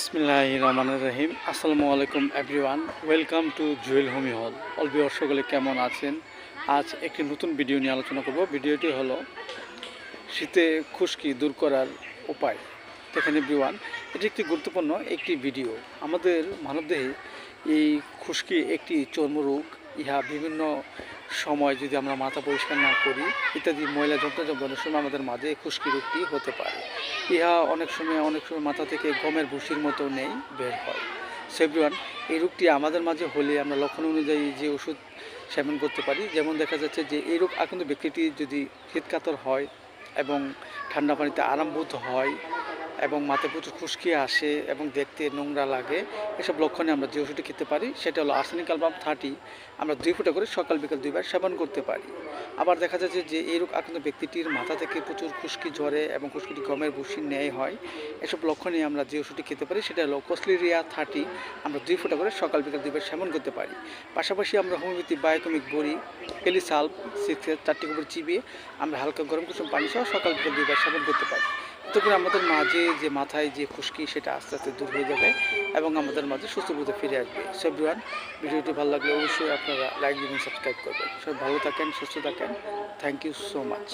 বিসমিল্লাহ রহমান রহিম আসসালামু আলাইকুম everyone welcome to Jewel homie হল অল বিহার সকলে কেমন আছেন? আজ একটি নতুন ভিডিও নিয়ে আলোচনা করব। ভিডিওটি হলো শীতে খুশকি দূর করার উপায়। দেখেন এভরিওয়ান এটি একটি গুরুত্বপূর্ণ একটি ভিডিও আমাদের মানবদেহে এই খুশকি একটি চর্মরোগ ইহা বিভিন্ন সময় যদি আমরা মাথা পরিষ্কার না করি, ইত্যাদি ময়লা যন্ত্র যন্ত্রণের সময় আমাদের মাঝে খুশকি রোগটি হতে পারে। ইহা অনেক সময় অনেক সময় মাথা থেকে গমের ভুসির মতো নেই, বের হয়। সেভরিওয়ান এই রোগটি আমাদের মাঝে হলে আমরা লক্ষণ অনুযায়ী যে ওষুধ সেবন করতে পারি, যেমন দেখা যাচ্ছে যে এই রোগ আক্রান্ত ব্যক্তিটি যদি শীতকাতর হয় এবং ঠান্ডা পানিতে আরামবোধ হয় এবং মাথায় প্রচুর খুশকি আসে এবং দেখতে নোংরা লাগে। এসব লক্ষণে আমরা যে ওষুধটি খেতে পারি, সেটা হলো আর্সেনিক অ্যালবাম থার্টি। আমরা দুই ফুটা করে সকাল বিকাল দুইবার সেবন করতে পারি। আবার দেখা যাচ্ছে যে এই রোগ আক্রান্ত ব্যক্তিটির মাথা থেকে প্রচুর খুশকি ঝরে এবং খুশকিটি গমের ভুসির ন্যায় হয়। এসব লক্ষণে আমরা যে ওষুধটি খেতে পারি, সেটা হলো কসলিরিয়া থার্টি। আমরা দুই ফুটা করে সকাল বিকাল দুইবার সেবন করতে পারি। পাশাপাশি আমরা হোমিওপ্যাথি, বায়োকমিক, বড়ি এলিসাল্প সিক্সের চারটি গোবর চিবিয়ে আমরা হালকা গরম কুসুম পানি সহ সকাল বিকাল দুইবার সেবন করতে পারি। এতে করে আমাদের মাঝে যে মাথায় যে খুশকি সেটা আস্তে আস্তে দূর হয়ে যাবে এবং আমাদের মাঝে সুস্থ বোধে ফিরে আসবে। সেভরিওয়ান ভিডিওটি ভালো লাগলে অবশ্যই আপনারা লাইক দিবেন সাবস্ক্রাইব করবেন। সব ভালো থাকেন, সুস্থ থাকেন। Thank you so much